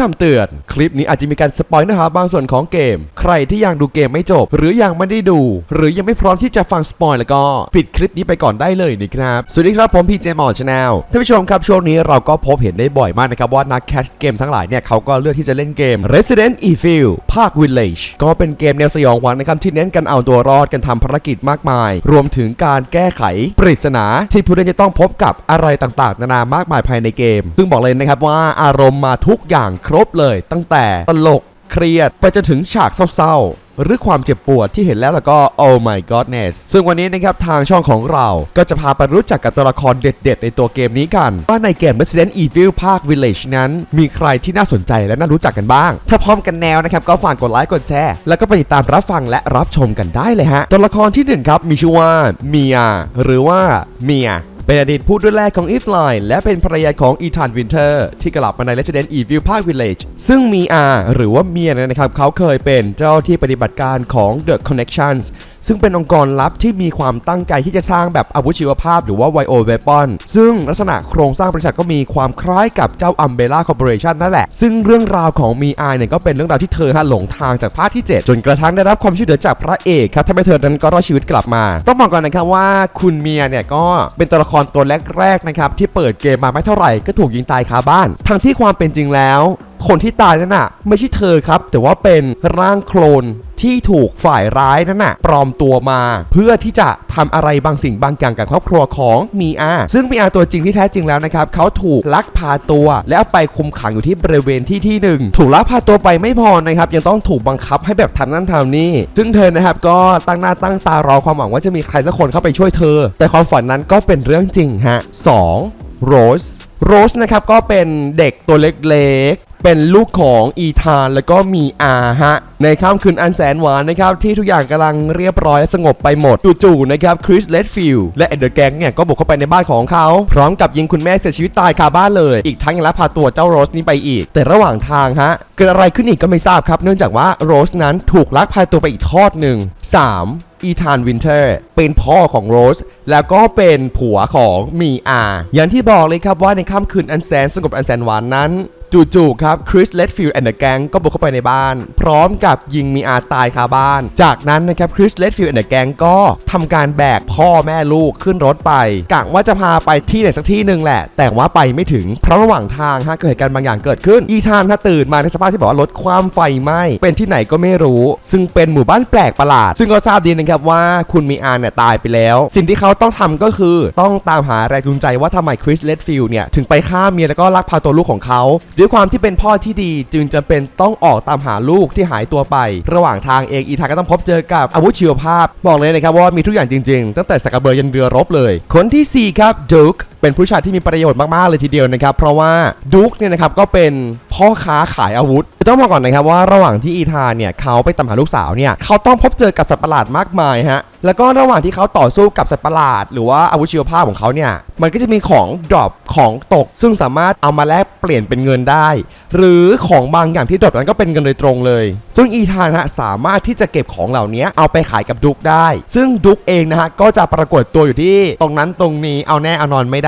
คำเตือน คลิปนี้อาจจะมีการสปอยเนื้อหาบางส่วนของเกม ใครที่ยังดูเกมไม่จบ หรือยังไม่ได้ดู หรือยังไม่พร้อมที่จะฟังสปอยแล้วก็ปิดคลิปนี้ไปก่อนได้เลยนะครับ สวัสดีครับผมพีเจมอชาแนลท่านผู้ชมครับช่วงนี้เราก็พบเห็นได้บ่อยมากนะครับว่านักแคสเกมทั้งหลายเนี่ยเขาก็เลือกที่จะเล่นเกม Resident Evil ภาค Village ก็เป็นเกมแนวสยองขวัญนะครับที่เน้นกันเอาตัวรอดกันทำภารกิจมากมาย รวมถึงการแก้ไขปริศนาที่ผู้เล่นจะต้องพบกับอะไรต่างๆ นานามากมายภายในเกม ซึ่งบอกเลยนะครับว่าอารมณ์มาทุกอย่างครบเลย ตั้งแต่ตลกเครียดไปจนถึงฉากเศร้าๆ หรือความเจ็บปวดที่เห็นแล้วแล้วก็ oh my godness ซึ่งวันนี้นะครับทางช่องของเราก็จะพาไปรู้จักกับตัวละครเด็ดๆ ในตัวเกมนี้กัน ว่าในเกม Resident Evil ภาค Village นั้น มีใครที่น่าสนใจและน่ารู้จักกันบ้าง ถ้าพร้อมกันแนวนะครับ ก็ฝากกดไลค์กดแชร์แล้วก็ไปติดตามรับฟังและรับชมกันได้เลยฮะตัวละครที่หนึ่งครับมีชื่อว่าเมียหรือว่าเมีย เป็นอดีตผู้ดูแลของอีฟไลน์และเป็นภรรยาของอีธานวินเทอร์ ที่กลับมาใน Resident Evil ภาค Village ซึ่งมีอาหรือว่าเมียนยนะครับเขาเคยเป็นเจ้าที่ปฏิบัติการของ The Connections ซึ่งเป็นองค์กรลับที่มีความตั้งใจที่จะสร้างแบบอาวุธชีวภาพหรือว่า Bio Weapon ซึ่งลักษณะโครงสร้างบริษัทก็มีความคล้ายกับเจ้า Umbrella Corporation นั่นแหละ ซึ่งเรื่องราวของมีอาเนี่ยก็เป็นเรื่องราวที่เธอหลงทางจากภาคที่ 7 จนกระทั่งได้รับความช่วยเหลือจากพระเอกครับทำให้เธอนั้นก็รอดชีวิตกลับมา ต้องบอกก่อนนะครับว่าคุณเมียเนี่ยก็เป็นตัวละครตัวแรกๆนะครับที่เปิดเกมมาไม่เท่าไหร่ก็ถูกยิงตายคาบ้าน ทั้งที่ความเป็นจริงแล้วคนที่ตายนั่นน่ะ ไม่ใช่เธอครับ แต่ว่าเป็นร่างโคลนที่ถูกฝ่ายร้ายนั่นน่ะปลอมตัวมา เพื่อที่จะทำอะไรบางสิ่งบางอย่างกับครอบครัวของมีอาซึ่งมีอาตัวจริงที่แท้จริงแล้วนะครับเขาถูกลักพาตัว และเอาไปคุมขังอยู่ที่บริเวณที่ที่หนึ่งถูกลักพาตัวไปไม่พอนะครับยังต้องถูกบังคับให้แบบทำนั่นทำนี่ซึ่งเธอนะครับก็ตั้งหน้าตั้งตารอความหวังว่าจะมีใครสักคนเข้าไปช่วยเธอ แต่ความฝันนั้นก็เป็นเรื่องจริงฮะสอง โรสโรสนะครับก็เป็นเด็กตัวเล็กๆ เป็นลูกของอีธานแล้วก็มีอาฮะ ในค่ำคืนอันแสนหวานนะครับ ที่ทุกอย่างกำลังเรียบร้อยและสงบไปหมด จู่ๆนะครับคริสเลดฟิลด์และเอ็ดเดอร์แกงเนี่ยก็บุกเข้าไปในบ้านของเขา พร้อมกับยิงคุณแม่เสียชีวิตตายคาบ้านเลย อีกทั้งยังลักพาตัวเจ้าโรสนี้ไปอีก แต่ระหว่างทางฮะ เกิดอะไรขึ้นอีกก็ไม่ทราบครับ เนื่องจากว่าโรสนั้นถูกลักพาตัวไปอีกทอดหนึ่งสาม อีธานวินเทอร์ เป็นพ่อของโรส แล้วก็เป็นผัวของมีอา อย่างที่บอกเลยครับว่าในค่ำคืนอันแสนสงบอันแสนหวานนั้น จู่ๆครับคริสเลดฟิลด์แอนด์แกงก็บุกเข้าไปในบ้าน พร้อมกับยิงมีอาตายคาบ้าน จากนั้นนะครับคริสเลดฟิลด์แอนด์แกงก็ทำการแบกพ่อแม่ลูกขึ้นรถไปกะว่าจะพาไปที่ไหนสักที่หนึ่งแหละ แต่ว่าไปไม่ถึงเพราะระหว่างทางฮะเกิดเหตุการณ์บางอย่างเกิดขึ้นอีธานถ้าตื่นมาในสภาพที่บอกว่ารถความไฟไหม้เป็นที่ไหนก็ไม่รู้ ซึ่งเป็นหมู่บ้านแปลกประหลาด ซึ่งก็ทราบดีนะครับว่าคุณมีอาเนี่ยตายไปแล้ว สิ่งที่เขาต้องทำก็คือต้องตามหาแรงจูงใจว่าทำไมคริสเลดฟิลด์เนี่ยถึงไปฆ่าเมียแล้วก็ลักพาตัวลูกของเขาด้วยความที่เป็นพ่อที่ดีจึงจำเป็นต้องออกตามหาลูกที่หายตัวไป ระหว่างทางเองอีธานก็ต้องพบเจอกับอาวุธชีวภาพ บอกเลยนะครับว่ามีทุกอย่างจริงๆ ตั้งแต่สักเบอร์ยันเรือรบเลย คนที่ 4 ครับดุกเป็นผู้ชายที่มีประโยชน์มากๆเลยทีเดียวนะครับ เพราะว่าดุ๊กเนี่ยนะครับก็เป็นพ่อค้าขายอาวุธ ต้องบอกก่อนนะครับว่าระหว่างที่อีธานเนี่ยเขาไปตามหาลูกสาวเนี่ยเขาต้องพบเจอกับสัตว์ประหลาดมากมายฮะแล้วก็ระหว่างที่เขาต่อสู้กับสัตว์ประหลาด หรือว่าอาวุธชีวภาพของเขาเนี่ยมันก็จะมีของดรอปของตก ซึ่งสามารถเอามาแลกเปลี่ยนเป็นเงินได้ หรือของบางอย่างที่ดรอปนั้นก็เป็นเงินโดยตรงเลย ซึ่งอีธานฮะสามารถที่จะเก็บของเหล่านี้เอาไปขายกับดุ๊กได้ ซึ่งดุ๊กเองนะฮะก็จะปรากฏตัวอยู่ที่ตรงนั้นตรงนี้เอาแน่เอานอนไม่ได้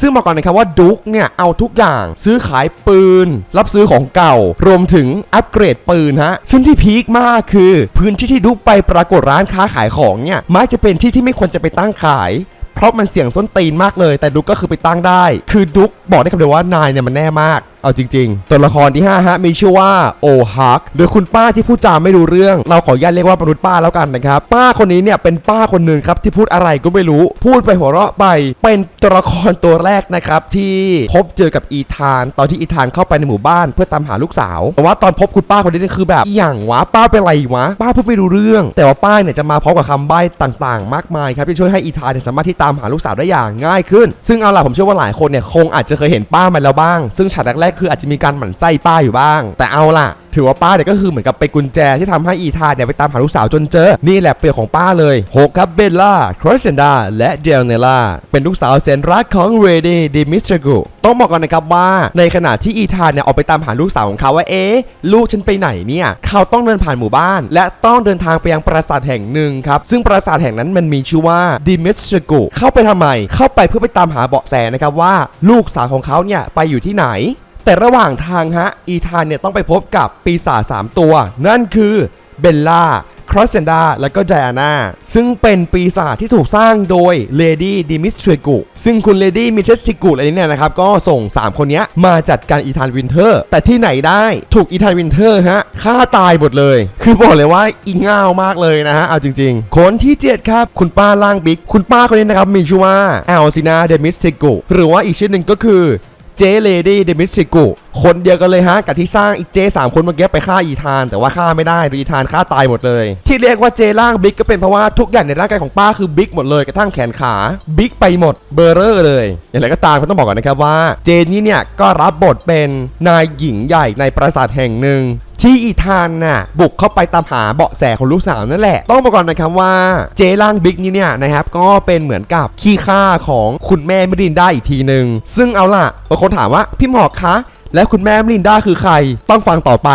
ซึ่งบอกก่อนนะครับว่าดุ๊กเนี่ยเอาทุกอย่างซื้อขายปืน รับซื้อของเก่า รวมถึงอัปเกรดปืนฮะซึ่งที่พีคมากคือ พื้นที่ที่ดุ๊กไปปรากฏร้านค้าขายของเนี่ยมักจะเป็นที่ที่ไม่ควรจะไปตั้งขายเพราะมันเสี่ยงส้นตีนมากเลย แต่ดุ๊กก็คือไปตั้งได้ คือดุ๊กบอกได้คำเดียวว่านายเนี่ยมันแน่มาก เอาจริง ๆ ตัวละครที่5ฮะมีชื่อว่าโอฮักโดยคุณป้าที่พูดจาไม่รู้เรื่อง เราขออนุญาตเรียกว่ามนุษย์ป้าแล้วกันนะครับ ป้าคนนี้เนี่ยเป็นป้าคนหนึ่งครับที่พูดอะไรก็ไม่รู้ พูดไปหัวเราะไป เป็นตัวละครตัวแรกนะครับที่พบเจอกับอีธาน ตอนที่อีธานเข้าไปในหมู่บ้านเพื่อตามหาลูกสาวแต่ว่าตอนพบคุณป้าคนนี้นี่คือแบบอย่างวะป้าเป็นไรวะป้าพูดไม่รู้เรื่อง แต่ว่าป้าเนี่ยจะมาพร้อมกับคำใบ้ต่างๆ มากมายครับที่ช่วยให้อีธานสามารถที่ตามหาลูกสาวได้อย่างง่ายขึ้น ซึ่งเอาล่ะผมเชื่อว่าหลายคนเนี่ยคงอาจจะเคยเห็นป้ามาแล้วบ้าง ซึ่งฉากแรกคืออาจจะมีการหมั่นไส้ป้าอยู่บ้าง แต่เอาล่ะ ถือว่าป้าเนี่ยก็คือเหมือนกับเป็นกุญแจที่ทำให้อีธานเนี่ยไปตามหาลูกสาวจนเจอ นี่แหละเปลือกของป้าเลยหกครับเบลล่าครอสเซนดาและเดลเนล่าเป็นลูกสาวแสนรักของเรเดดิมิสตรกุต้องบอกก่อนนะครับว่า ในขณะที่อีธานเนี่ยออกไปตามหาลูกสาวของเขาว่าเอ๊ะลูกฉันไปไหนเนี่ย เขาต้องเดินผ่านหมู่บ้าน และต้องเดินทางไปยังปราสาทแห่งหนึ่งครับ ซึ่งปราสาทแห่งนั้นมันมีชื่อว่าดิมิสตรกุเข้าไปทำไม เข้าไปเพื่อไปตามหาเบาะแสนะครับว่า ลูกสาวของเขาเนี่ยไปอยู่ที่ไหน แต่ระหว่างทางฮะอีธานเนี่ยต้องไปพบกับปีศาจ3ตัว นั่นคือเบลล่าครอสเซนดาและก็ไดอาน่าซึ่งเป็นปีศาจที่ถูกสร้างโดยเลดี้ดิมิสเทรกุซึ่งคุณเลดี้มิเทสติกุอะไรเนี่ยนะครับ ก็ส่ง 3 คนนี้มาจัดการอีธานวินเทอร์ แต่ที่ไหนได้ถูกอีธานวินเทอร์ฮะฆ่าตายหมดเลย คือบอกเลยว่าอีง่าวมากเลยนะฮะ เอาจริงๆ คนที่7ครับ คุณป้าล่างบิ๊ก คุณป้าคนนี้นะครับมีชื่อว่าแอลซินาเดมิสเทกุหรือว่าอีกชื่อหนึ่งก็คือ เจเลดี้เดมิสติกุคนเดียวกันเลยฮะกับที่สร้างอีเจสามคนเมื่อกี้ไปฆ่าอีธาน แต่ว่าฆ่าไม่ได้ดูอีธานฆ่าตายหมดเลย ที่เรียกว่าเจล่างบิ๊กก็เป็นเพราะว่าทุกอย่างในร่างกายของป้าคือบิ๊กหมดเลยกระทั่งแขนขาบิ๊กไปหมดเบอร์เรอร์เลย อย่างไรก็ตามก็ต้องบอกก่อนนะครับว่าเจนนี่เนี่ยก็รับบทเป็นนายหญิงใหญ่ในปราสาทแห่งหนึ่ง ที่อีธานน่ะบุกเข้าไปตามหาเบาะแสของลูกสาวนั่นแหละ ต้องบอกก่อนนะครับว่าเจล่างบิ๊กนี่เนี่ยนะครับก็เป็นเหมือนกับขี้ข้าของคุณแม่มิรินได้อีกทีหนึ่งซึ่งเอาล่ะบางคนถามว่าพี่หมอกคะและคุณแม่มิลินดาคือใคร ต้องฟังต่อไป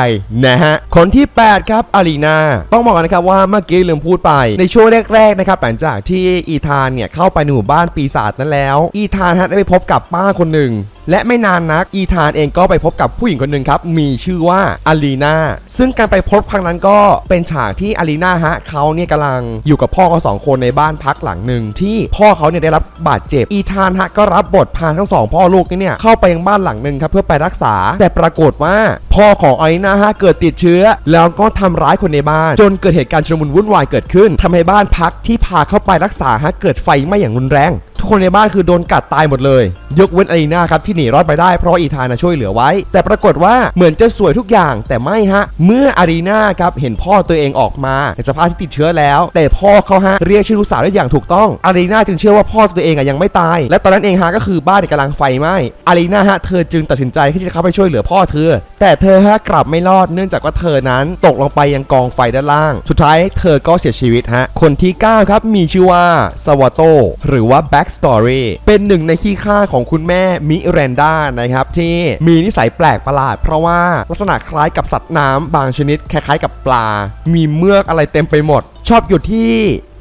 นะฮะ คนที่ 8 ครับอารีนาต้องบอกกันนะครับว่าเมื่อกี้ลืมพูดไป ในช่วงแรกๆนะครับหลังจากที่อีธานเนี่ยเข้าไปในหมู่บ้านปีศาจนั้นแล้ว อีธานฮะได้ไปพบกับป้าคนหนึ่ง และไม่นานนักอีธานเองก็ไปพบกับผู้หญิงคนหนึ่งครับ มีชื่อว่าอารีนาซึ่งการไปพบครั้งนั้นก็เป็นฉากที่อารีนาฮะเขาเนี่ยกำลังอยู่กับพ่อเขาสองคนในบ้านพักหลังหนึ่งที่พ่อเขาเนี่ยได้รับบาดเจ็บ อีธานฮะก็รับบทพาทั้งสองพ่อลูกเนี่ยเข้าไปยังบ้านหลังหนึ่งครับเพื่อไปรักษา แต่ปรากฏว่าพ่อของอารีนาฮะเกิดติดเชื้อ แล้วก็ทำร้ายคนในบ้าน จนเกิดเหตุการณ์ชุลมุนวุ่นวายเกิดขึ้นทำให้บ้านพักที่พาเข้าไปรักษาฮะเกิดไฟไหม้อย่างรุนแรงทุกคนในบ้านคือโดนกัดตายหมดเลย ยกเว้นอารีนาครับที่หนีรอดไปได้เพราะอีธานะช่วยเหลือไว้ แต่ปรากฏว่าเหมือนจะสวยทุกอย่างแต่ไม่ฮะ เมื่ออารีนาครับเห็นพ่อตัวเองออกมาในสภาพที่ติดเชื้อแล้ว แต่พ่อเขาฮะเรียกชื่อลูกสาวได้อย่างถูกต้องอารีนาจึงเชื่อว่าพ่อตัวเองอะยังไม่ตาย และตอนนั้นเองฮะก็คือบ้านกำลังไฟไหม้อารีนาฮะเธอจึงตัดสินใจที่จะเข้าไปช่วยเหลือพ่อเธอ แต่เธอฮะกลับไม่รอดเนื่องจากว่าเธอนั้นตกลงไปยังกองไฟด้านล่าง สุดท้ายเธอก็เสียชีวิตฮะคนที่เก้าครับมีชื่อว่าสวาโตหรือว่า Back Story เป็นหนึ่งในขี้ข้าของคุณแม่มิเรนดานะครับที่มีนิสัยแปลกประหลาด เพราะว่าลักษณะคล้ายกับสัตว์น้ำบางชนิดคล้ายๆกับปลา มีเมือกอะไรเต็มไปหมด ชอบอยู่ที่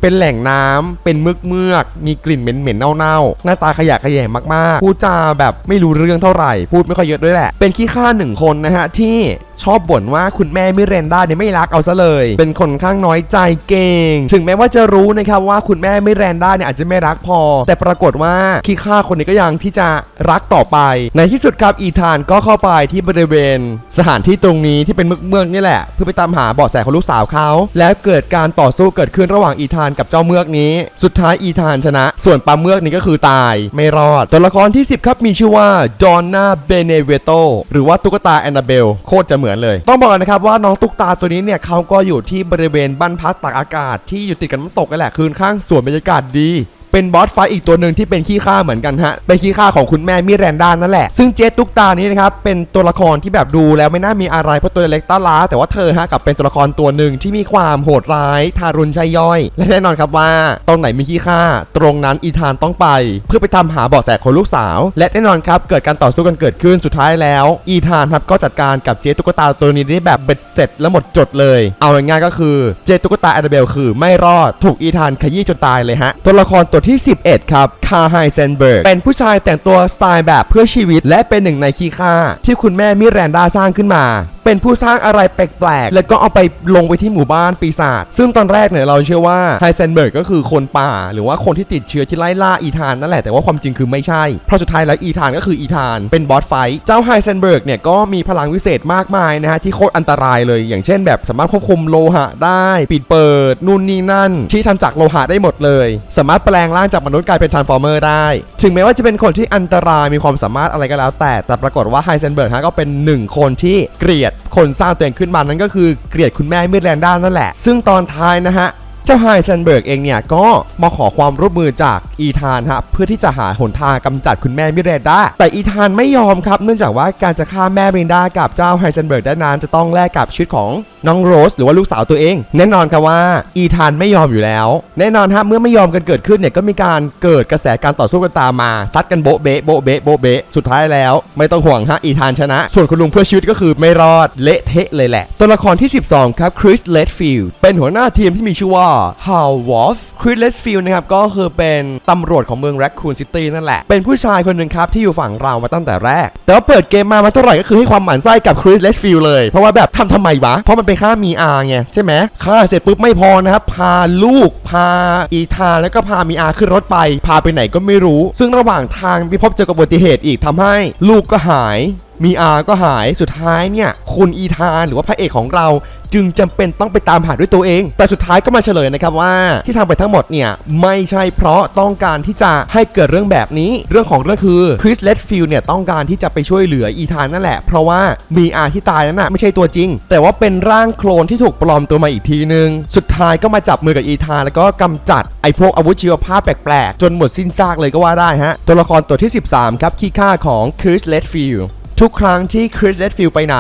เป็นแหล่งน้ำเป็นมือกเมือก มีกลิ่นเหม็นๆเน่าๆ หน้าตาขยะขยงมากๆ พูดจาแบบไม่รู้เรื่องเท่าไหร่ พูดไม่ค่อยเยอะด้วยแหละ เป็นขี้ข้าหนึ่งคนนะฮะ ที่ชอบบ่นว่าคุณแม่มิเรนดาเนี่ยไม่รักเอาซะเลย เป็นคนข้างน้อยใจเก่ง ถึงแม้ว่าจะรู้นะครับว่าคุณแม่มิเรนดาเนี่ยอาจจะไม่รักพอ แต่ปรากฏว่าขี้ข้าคนนี้ก็ยังที่จะรักต่อไป ในที่สุดครับอีธานก็เข้าไปที่บริเวณ สถานที่ตรงนี้ที่เป็นมืองเมืองนี่แหละ เพื่อไปตามหาเบาะแสของลูกสาวเขา แล้วเกิดการต่อสู้เกิดขึ้นระหว่างอีธานกับเจ้าเมือกนี้ สุดท้ายอีธานชนะ ส่วนปลาเมือกนี้ก็คือตาย ไม่รอด ตัวละครที่ 10 ครับมีชื่อว่าจอห์นนาเบเนเวโตหรือว่าตุ๊กตาแอนนาเบลโคตรจะเหมือนเลย ต้องบอกก่อนนะครับว่าน้องตุ๊กตาตัวนี้เนี่ยเขาก็อยู่ที่บริเวณบ้านพักตากอากาศที่อยู่ติดกับน้ำตกนั่นแหละคืนข้างสวนบรรยากาศดี เป็นบอสไฟท์อีกตัวหนึ่งที่เป็นขี้ข้าเหมือนกันฮะ เป็นขี้ข้าของคุณแม่มิแรนดานั่นแหละ ซึ่งเจสตุกตานี้นะครับ เป็นตัวละครที่แบบดูแล้วไม่น่ามีอะไรเพราะตัวเล็กต้าล้า แต่ว่าเธอฮะกับเป็นตัวละครตัวหนึ่งที่มีความโหดร้าย ทารุณใจย่อย และแน่นอนครับว่าตรงไหนมีขี้ข้าตรงนั้นอีธานต้องไป เพื่อไปทำหาเบาะแสของลูกสาว และแน่นอนครับเกิดการต่อสู้กันเกิดขึ้นสุดท้ายแล้ว อีธานครับก็จัดการกับเจสตุกตาตัวนี้ได้แบบเบ็ดเสร็จและหมดจดเลย เอาง่ายๆก็คือเจสตุกตาแอนนาเบลคือไม่รอดถูกอีธานขยี้จนตายเลยฮะตัวละครตัวที่ 11 ครับ คาไฮเซนเบิร์ก เป็นผู้ชายแต่งตัวสไตล์แบบเพื่อชีวิต และเป็นหนึ่งในคีค่า ที่คุณแม่มิแรนดาสร้างขึ้นมา เป็นผู้สร้างอะไรแปลกๆ แล้วก็เอาไปลงไปที่หมู่บ้านปีศาจ ซึ่งตอนแรกเนี่ยเราเชื่อว่าไฮเซนเบิร์กก็คือคนป่า หรือว่าคนที่ติดเชื้อที่ไล่ล่าอีธานนั่นแหละ แต่ว่าความจริงคือไม่ใช่ เพราะสุดท้ายแล้วอีธานก็คืออีธาน เป็นบอสไฟ เจ้าไฮเซนเบิร์กเนี่ยก็มีพลังวิเศษมากมายนะฮะที่โคตรอันตรายเลย อย่างเช่น แบบสามารถควบคุมโลหะได้ ปิดเปิดนู่นนี่นั่น ที่ทำจากโลหะได้หมดเลย สามารถแปลงร่างจากมนุษย์กลายเป็นทรานส์ฟอร์เมอร์ได้ ถึงแม้ว่าจะเป็นคนที่อันตรายมีความสามารถอะไรก็แล้ว แต่แต่ปรากฏว่าไฮเซนเบิร์กฮะก็เป็นหนึ่งคนที่เกลียดคนสร้างตัวเองขึ้นมานั่นก็คือเกลียดคุณแม่มิดแลนด้านั่นแหละ ซึ่งตอนท้ายนะฮะ เจ้าไฮเซนเบิร์กเองเนี่ยก็มาขอความร่วมมือจากอีธานฮะเพื่อที่จะหาหนทางกำจัดคุณแม่มิเรนดาแต่อีธานไม่ยอมครับ เนื่องจากว่าการจะฆ่าแม่มิเรนดากับเจ้าไฮเซนเบิร์กได้นั้นจะต้องแลกกับชีวิตของน้องโรส หรือว่าลูกสาวตัวเอง แน่นอนครับว่าอีธานไม่ยอมอยู่แล้ว แน่นอนฮะเมื่อไม่ยอมกันเกิดขึ้นเนี่ยก็มีการเกิดกระแสการต่อสู้กันตามมาซัดกันโบเบะโบเบะโบเบะสุดท้ายแล้ว ไม่ต้องห่วงฮะอีธานชนะ ส่วนคุณลุงเพื่อชีวิตก็คือไม่รอดเละเทะเลยแหละ ตัวละครที่ 12 ครับคริสเลดฟิลด์เป็นหัวหน้าทีมที่มีชื่อว่าฮาววอฟคริสเลดฟิลด์นะครับก็คือเป็นตำรวจของเมืองแรคคูนซิตี้นั่นแหละ เป็นผู้ชายคนหนึ่งครับที่อยู่ฝั่งเรามาตั้งแต่แรก แต่ว่าเปิดเกมมามาเท่าไหร่ก็คือให้ความหมั่นไส้กับคริสเลดฟิลด์เลย เพราะว่าแบบทำทำไมวะ เพราะมันไปฆ่ามีอาไงใช่ไหมฆ่าเสร็จปุ๊บไม่พอนะครับ พาลูก พาอีธานแล้วก็พามีอาขึ้นรถไป พาไปไหนก็ไม่รู้ ซึ่งระหว่างทางไปพบเจอกับอุบัติเหตุอีกทำให้ ลูกก็หาย มีอาก็หายสุดท้ายเนี่ยคุณอีธานหรือว่าพระเอกของเราจึงจำเป็นต้องไปตามหาด้วยตัวเอง แต่สุดท้ายก็มาเฉลยนะครับว่าที่ทำไปทั้งหมดเนี่ย ไม่ใช่เพราะต้องการที่จะให้เกิดเรื่องแบบนี้ เรื่องของเรื่องคือคริสเลดฟิลเนี่ยต้องการที่จะไปช่วยเหลืออีธานนั่นแหละ เพราะว่ามีอาที่ตายนั้นน่ะไม่ใช่ตัวจริง แต่ว่าเป็นร่างโคลนที่ถูกปลอมตัวมาอีกทีนึง สุดท้ายก็มาจับมือกับอีธานแล้วก็กำจัดไอ้พวกอาวุธชีวภาพแปลกๆ จนหมดสิ้นซากเลยก็ว่าได้ฮะตัวละครตัวที่ 13 ครับขี้ข้าของคริสเลดฟิล ทุกครั้งที่คริสเลดฟิลไปไหน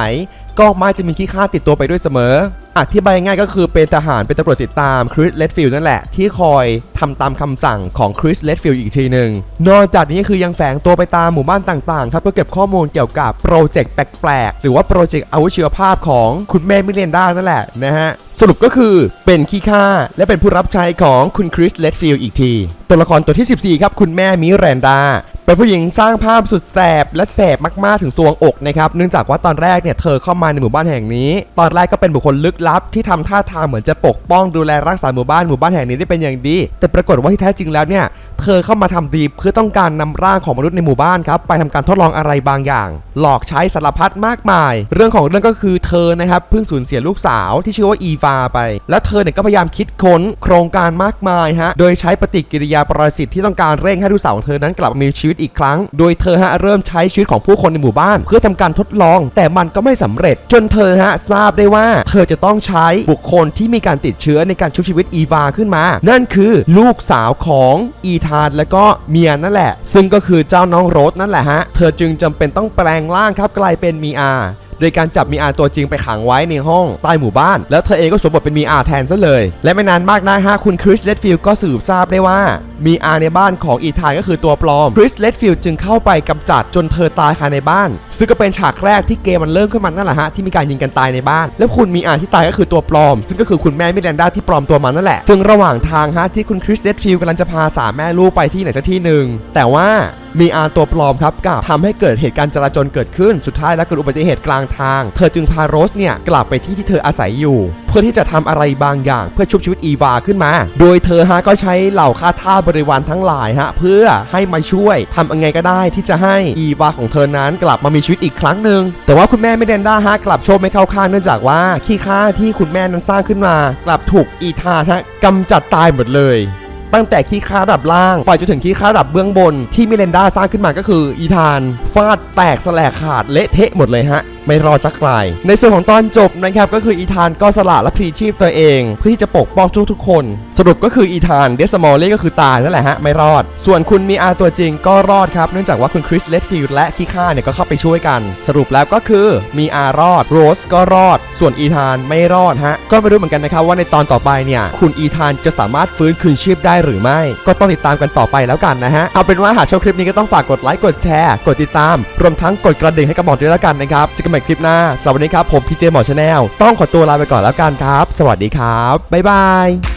ก็มักจะมีขี้ข้าติดตัวไปด้วยเสมอ อธิบายง่ายก็คือเป็นทหารเป็นตำรวจติดตามคริสเลดฟิลนั่นแหละ ที่คอยทำตามคำสั่งของคริสเลดฟิลอีกทีหนึ่งนอกจากนี้คือยังแฝงตัวไปตามหมู่บ้านต่างๆ ครับเพื่อเก็บข้อมูลเกี่ยวกับโปรเจกต์แปลกๆ หรือว่าโปรเจกต์อาวุธชีวภาพของคุณแม่มิเรนดานั่นแหละนะฮะสรุปก็คือเป็นขี้ข้าและเป็นผู้รับใช้ของคุณคริสเลดฟิลอีกที ตัวละครตัวที่ 14 ครับ คุณแม่มิเรนดา เป็นผู้หญิงสร้างภาพสุดแสบและแสบมากๆถึงสวงอกนะครับเนื่องจากว่าตอนแรกเนี่ยเธอเข้ามาในหมู่บ้านแห่งนี้ ตอนแรกก็เป็นบุคคลลึกลับ ที่ทำท่าทางเหมือนจะปกป้องดูแลรักษาหมู่บ้านหมู่บ้านแห่งนี้ได้เป็นอย่างดี แต่ปรากฏว่าที่แท้จริงแล้วเนี่ยเธอเข้ามาทำดีเพื่อต้องการนำร่างของมนุษย์ในหมู่บ้านครับไปทำการทดลองอะไรบางอย่าง หลอกใช้สารพัดมากมาย เรื่องของเรื่องก็คือเธอนะครับเพิ่งสูญเสียลูกสาวที่ชื่อว่าอีฟาไป และเธอเนี่ยก็พยายามคิดค้นโครงการมากมายฮะโดยใช้ปฏิกิริยาปรสิตที่ต้องการเร่งให้ลูกสาวของเธอนั้นกลับมามีชีวิตอีกครั้ง โดยเธอฮะเริ่มใช้ชีวิตของผู้คนในหมู่บ้าน เพื่อทำการทดลอง แต่มันก็ไม่สำเร็จ จนเธอฮะทราบได้ว่า เธอจะต้องใช้บุคคลที่มีการติดเชื้อในการชุบชีวิตอีวาขึ้นมา นั่นคือลูกสาวของอีธานและก็เมียนั่นแหละ ซึ่งก็คือเจ้าน้องโรสนั่นแหละฮะ เธอจึงจำเป็นต้องแปลงร่างครับกลายเป็นมีอาโดยการจับมีอาตัวจริงไปขังไว้ในห้องใต้หมู่บ้าน แล้วเธอเองก็สวมบทเป็นมีอาแทนซะเลย และไม่นานมากนะฮะคุณคริสเลดฟิลก็สืบทราบได้ว่ามีอาในบ้านของอีธานก็คือตัวปลอมคริสเลดฟิลด์จึงเข้าไปกำจัดจนเธอตายคาในบ้าน ซึ่งก็เป็นฉากแรกที่เกมมันเริ่มขึ้นมานั่นแหละฮะที่มีการยิงกันตายในบ้าน แล้วคุณมีอาที่ตายก็คือตัวปลอม ซึ่งก็คือคุณแม่มิแลนดาที่ปลอมตัวมานั่นแหละจึงระหว่างทางฮะที่คุณคริสเลดฟิลด์กำลังจะพาสามแม่ลูกไปที่ไหนสักที่หนึ่งแต่ว่ามีอาตัวปลอมครับกับทำให้เกิดเหตุการณ์จราจรเกิดขึ้นสุดท้ายแล้วเกิดอุบัติเหตุกลางทาง เธอจึงพาโรสเนี่ยกลับไปที่ที่เธออาศัยอยู่ เพื่อที่จะทำอะไรบางอย่างเพื่อชุบชีวิตอีวาขึ้นมา โดยเธอฮะก็ใช้เหล่าคาทาสบริวารทั้งหลายฮะเพื่อให้มาช่วยทำยังไงก็ได้ที่จะให้อีวาของเธอนั้นกลับมามีชีวิตอีกครั้งหนึ่งแต่ว่าคุณแม่ไม่เดนด้าฮะกลับโชคไม่เข้าข้างเนื่องจากว่าขี้ข้าที่คุณแม่นั้นสร้างขึ้นมา กลับถูกอีธานฮะกำจัดตายหมดเลยตั้งแต่ขี้ค้าดับล่างไปจนถึงขี้ค้าดับเบื้องบน ที่มิเลนดาสร้างขึ้นมาก็คืออีธานฟาดแตกสลายขาดเละเทะหมดเลยฮะ ไม่รอดสักราย ในส่วนของตอนจบนะครับก็คืออีธานก็สละและพลีชีพตัวเอง เพื่อที่จะปกป้องทุกๆคน สรุปก็คืออีธานเดสมอลเล่ก็คือตายนั่นแหละฮะไม่รอด ส่วนคุณมีอาตัวจริงก็รอดครับเนื่องจากว่าคุณคริสเลดฟิลด์และขี้ข้าเนี่ยก็เข้าไปช่วยกัน สรุปแล้วก็คือมีอารอดโรสก็รอด ส่วนอีธานไม่รอดฮะก็ไม่รู้เหมือนกันนะครับว่าในตอนต่อไปเนี่ยคุณอีธานจะสามารถฟื้นคืนชีพได้หรือไม่ ก็ต้องติดตามกันต่อไปแล้วกันนะฮะเอาเป็นว่าหากชอบคลิปนี้ก็ต้องฝากกดไลค์กดแชร์ กดติดตามรวมทั้งกดกระดิ่งให้กับหมอด้วยแล้วกันนะครับจอกันใหม่คลิปหน้าสำหรับวันนี้ครับผมพีเจหมอชาแนลต้องขอตัวลาไปก่อนแล้วกันครับ สวัสดีครับบ๊ายบาย